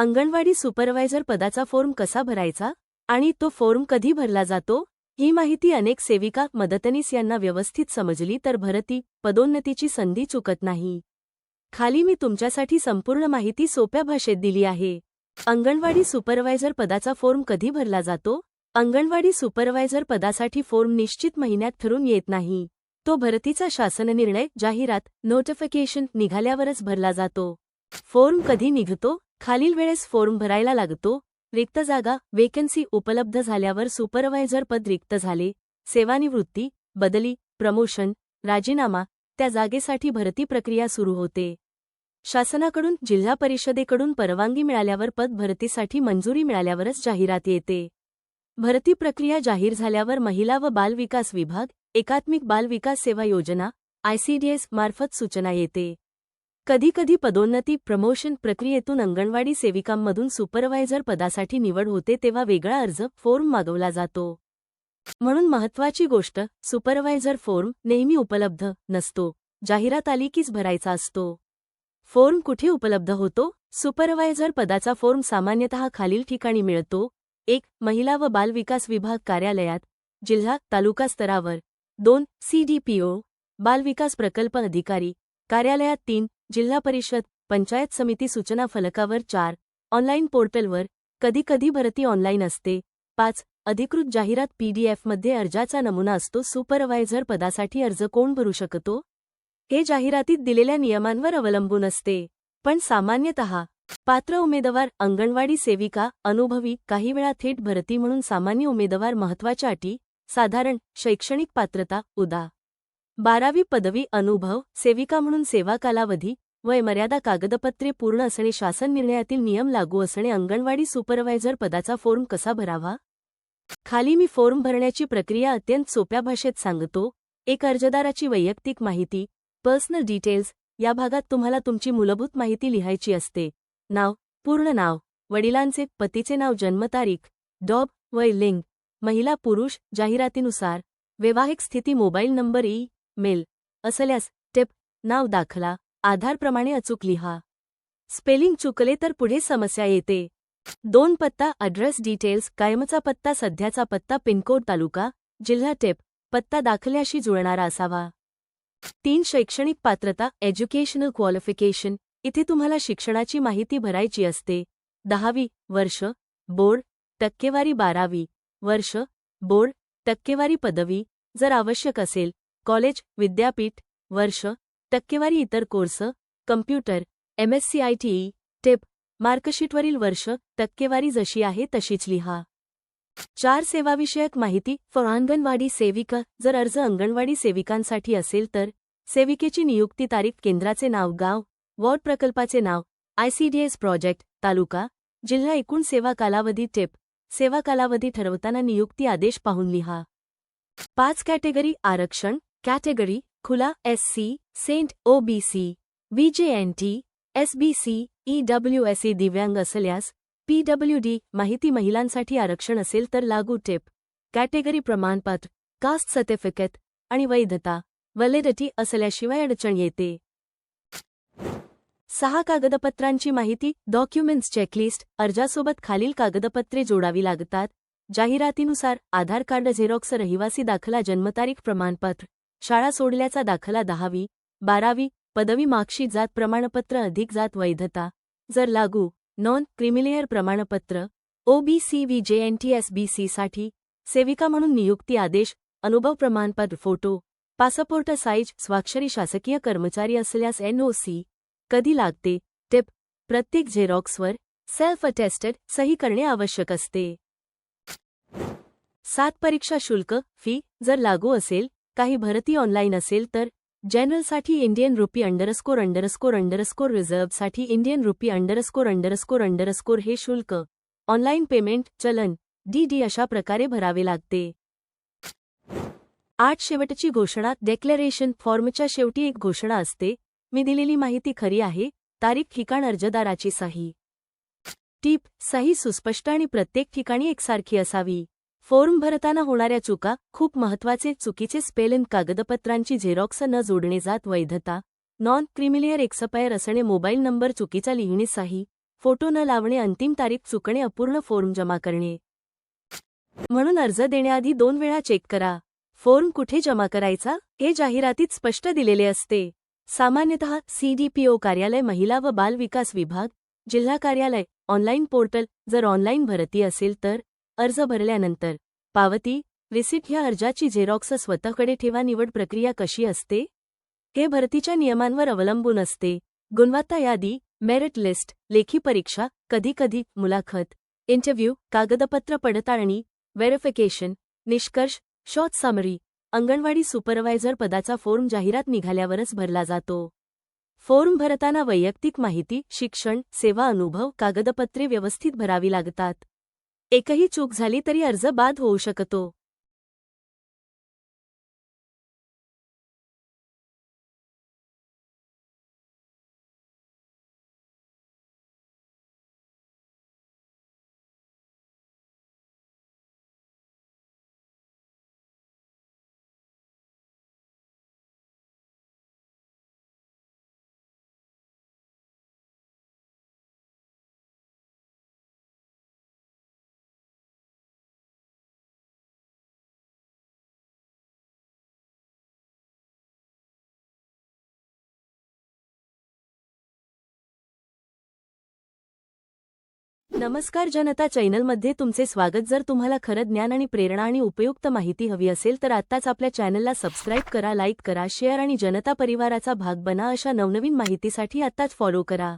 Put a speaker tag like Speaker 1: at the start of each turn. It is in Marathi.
Speaker 1: अंगणवाडी सुपरवायझर पदाचा फॉर्म कसा भरायचा आणि तो फॉर्म कधी भरला जातो ही माहिती अनेक सेविका मदतनीस यांना व्यवस्थित समजली तर भरती पदोन्नतीची संधी चुकत नाही. खाली मी तुमच्यासाठी संपूर्ण माहिती सोप्या भाषेत दिली आहे. अंगणवाडी सुपरवायझर पदाचा फॉर्म कधी भरला जातो? अंगणवाडी सुपरवायझर पदासाठी फॉर्म निश्चित महिन्यात ठरून येत नाही. तो भरतीचा शासन निर्णय जाहिरात नोटिफिकेशन निघाल्यावरच भरला जातो. फॉर्म कधी निघतो? खालील वेळेस फॉर्म भरायला लागतो. रिक्त जागा वेकन्सी उपलब्ध झाल्यावर सुपरवायझर पद रिक्त झाले. सेवानिवृत्ती बदली प्रमोशन राजीनामा त्या जागेसाठी भरती प्रक्रिया सुरू होते. शासनाकडून जिल्हा परिषदेकडून परवानगी मिळाल्यावर पद भरतीसाठी मंजुरी मिळाल्यावरच जाहिरात येते. भरती प्रक्रिया जाहीर झाल्यावर महिला व बाल विकास विभाग एकात्मिक बाल विकास सेवा योजना आयसीडीएस मार्फत सूचना येते. कधीकधी पदोन्नती प्रमोशन प्रक्रियेतून अंगणवाडी सेविकांमधून सुपरवायझर पदासाठी निवड होते तेव्हा वेगळा अर्ज फॉर्म मागवला जातो. म्हणून महत्वाची गोष्ट सुपरवायझर फॉर्म नेहमी उपलब्ध नसतो. जाहिरात आली कीच भरायचा असतो. फॉर्म कुठे उपलब्ध होतो? सुपरवायझर पदाचा फॉर्म सामान्यतः खालील ठिकाणी मिळतो. एक महिला व बालविकास विभाग कार्यालयात जिल्हा तालुका स्तरावर. दोन सीडीपीओ बालविकास प्रकल्प अधिकारी. कार्यालयात तीन जिल्हा परिषद पंचायत समिती सूचना फलकावर चार ऑनलाईन पोर्टलवर कधीकधी भरती ऑनलाईन असते. पाच अधिकृत जाहिरात पीडीएफमध्ये अर्जाचा नमुना असतो. सुपरवायझर पदासाठी अर्ज कोण भरू शकतो? हे जाहिरातीत दिलेल्या नियमांवर अवलंबून असते. पण सामान्यतः पात्र उमेदवार अंगणवाडी सेविका अनुभवी काही वेळा थेट भरती म्हणून सामान्य उमेदवार महत्त्वाच्या अटी साधारण शैक्षणिक पात्रता उदा. बारावी पदवी अनुभव सेविका म्हणून सेवा कालावधी वय मर्यादा कागदपत्रे पूर्ण असणे शासन निर्णयातील नियम लागू असणे अंगणवाडी सुपरवायझर पदाचा फॉर्म कसा भरावा? खाली मी फॉर्म भरण्याची प्रक्रिया अत्यंत सोप्या भाषेत सांगतो. एक अर्जदाराची वैयक्तिक माहिती पर्सनल डिटेल्स या भागात तुम्हाला तुमची मूलभूत माहिती लिहायची असते. नाव पूर्ण नाव वडिलांचे पतीचे नाव जन्मतारीख डॉब वय लिंग महिला पुरुष जाहिरातीनुसार वैवाहिक स्थिती मोबाईल नंबर ई मेल. असल्यास टेप नाव दाखला आधारप्रमाणे अचूक लिहा. स्पेलिंग चुकले तर पुढे समस्या येते. दोन पत्ता अड्रेस डिटेल्स कायमचा पत्ता सध्याचा पत्ता पिनकोड तालुका जिल्हा टेप पत्ता दाखल्याशी जुळणारा असावा. तीन शैक्षणिक पात्रता एज्युकेशनल क्वालिफिकेशन इथे तुम्हाला शिक्षणाची माहिती भरायची असते. दहावी वर्ष बोर्ड टक्केवारी बारावी वर्ष बोर्ड टक्केवारी पदवी जर आवश्यक असेल कॉलेज विद्यापीठ वर्ष टक्केवारी इतर कोर्स कम्प्युटर एमएससीआयटीई टेप मार्कशीटवरील वर्ष टक्केवारी जशी आहे तशीच लिहा. चार सेवाविषयक माहिती फॉर अंगणवाडी सेविका जर अर्ज अंगणवाडी सेविकांसाठी असेल तर सेविकेची नियुक्ती तारीख केंद्राचे नाव गाव वॉर्ड प्रकल्पाचे नाव आयसीडीएस प्रोजेक्ट तालुका जिल्हा एकूण सेवा कालावधी टेप सेवा कालावधी ठरवताना नियुक्ती आदेश पाहून लिहा. पाच कॅटेगरी आरक्षण कॅटेगरी खुला एस सी सेंट ओबीसी व्हीजेएनटी एस ईडब्ल्यूएसई दिव्यांग असल्यास पीडब्ल्यूडी माहिती महिलांसाठी आरक्षण असेल तर लागू टिप. कॅटेगरी प्रमाणपत्र कास्ट सर्टिफिकेट आणि वैधता वलेडिटी असल्याशिवाय अडचण येते. सहा कागदपत्रांची माहिती डॉक्युमेंट्स चेकलिस्ट अर्जासोबत खालील कागदपत्रे जोडावी लागतात. जाहिरातीनुसार आधार कार्ड झेरॉक्स रहिवासी दाखला जन्मतारीख प्रमाणपत्र. शाळा सोडल्याचा दाखला दहावी बारावी पदवी मार्कशीट जात प्रमाणपत्र अधिक जात वैधता. जर लागू नॉन क्रिमिलेअर प्रमाणपत्र OBC V J J NT SBC साठी सेविका म्हणून नियुक्ती आदेश अनुभव प्रमाणपत्र फोटो पासपोर्ट साईज स्वाक्षरी शासकीय कर्मचारी असल्यास एनओसी कधी लागते टिप प्रत्येक झेरॉक्सवर सेल्फ अटेस्टेड सही करणे आवश्यक असते. सात परीक्षा शुल्क फी जर लागू असेल काही भरती ऑनलाईन असेल तर जनरलसाठी Indian rupee underscore underscore underscore रिझर्व्हसाठी Indian rupee underscore underscore underscore हे शुल्क ऑनलाईन पेमेंट चलन डीडी अशा प्रकारे भरावे लागते. आठ शेवटची घोषणा डेक्लेरेशन फॉर्मच्या शेवटी एक घोषणा असते. मी दिलेली माहिती खरी आहे. तारीख ठिकाण अर्जदाराची सही. टीप सही सुस्पष्ट आणि प्रत्येक ठिकाणी एकसारखी असावी. फॉर्म भरताना होणाऱ्या चुका खूप महत्त्वाचे चुकीचे स्पेलिंग कागदपत्रांची झेरॉक्स न जोडणे जात वैधता. नॉन क्रिमिलियर एक्सपायर असणे मोबाईल नंबर चुकीचा लिहिणे फोटो न लावणे अंतिम तारीख चुकणे अपूर्ण फॉर्म जमा करणे. म्हणून अर्ज देण्याआधी दोन वेळा चेक करा. फॉर्म कुठे जमा करायचा हे जाहिरातीत स्पष्ट दिलेले असते. सामान्यतः सीडीपीओ कार्यालय महिला व बाल विकास विभाग जिल्हा कार्यालय ऑनलाईन पोर्टल जर ऑनलाईन भरती असेल तर अर्ज भरल्यानंतर पावती रिसिट ह्या अर्जाची झेरॉक्स स्वतःकडे ठेवा निवड प्रक्रिया कशी असते? हे भरतीच्या नियमांवर अवलंबून असते. गुणवत्ता यादी मेरिट लिस्ट लेखी परीक्षा कधीकधी मुलाखत इंटरव्ह्यू कागदपत्र पडताळणी व्हेरिफिकेशन निष्कर्ष शॉर्ट समरी अंगणवाडी सुपरवायझर पदाचा फॉर्म जाहिरात निघाल्यावरच भरला जातो. फॉर्म भरताना वैयक्तिक माहिती शिक्षण सेवा अनुभव कागदपत्रे व्यवस्थित भरावी लागतात. एकही चूक झाली तरी अर्ज बाद होऊ शकतो. नमस्कार जनता चॅनलमध्ये तुमचे स्वागत. जर तुम्हाला खरं ज्ञान आणि प्रेरणा आणि उपयुक्त माहिती हवी असेल तर आत्ताच आपल्या चॅनलला सबस्क्राईब करा लाईक करा शेअर आणि जनता परिवाराचा भाग बना अशा नवनवीन माहितीसाठी आत्ताच फॉलो करा.